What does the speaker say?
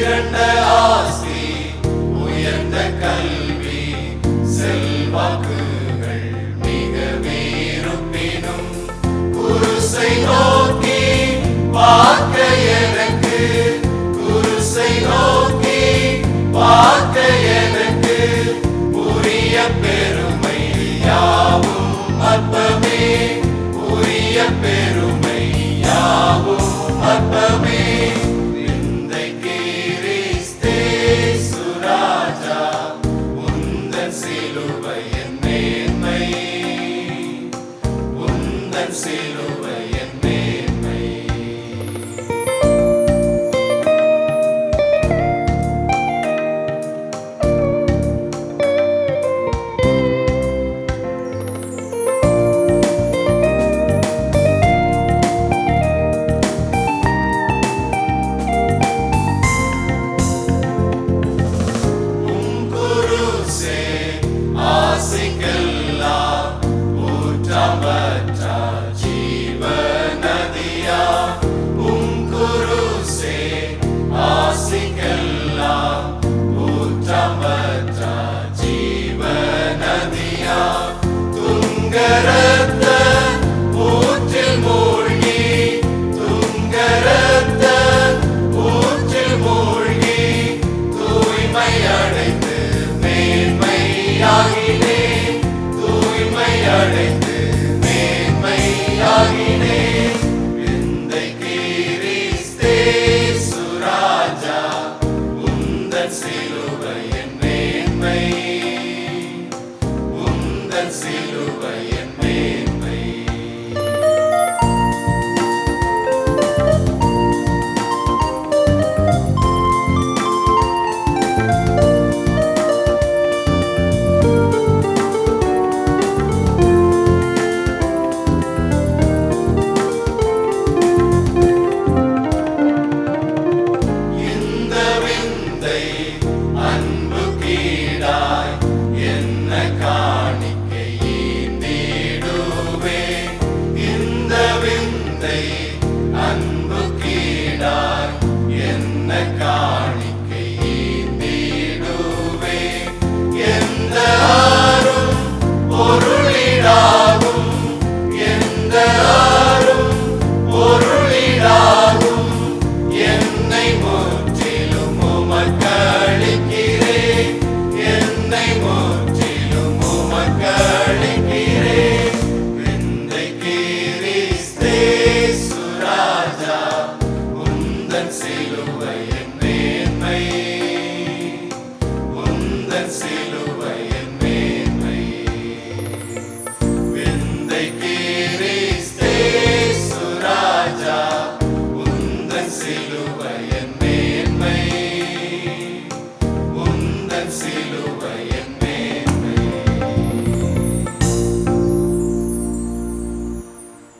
திரண்ட ஆசி உயர்ந்த கல்வி செல்வாக்குகள் மிக வேறுப்பினும் குருசை நோக்கி பார்க்க ser சிலுவை என் மேன்மை அன்பு கீழாய் என்ன காணிக்கை நீடுவே. இந்த விந்தை அன்பு கீழாய் என்ன காணி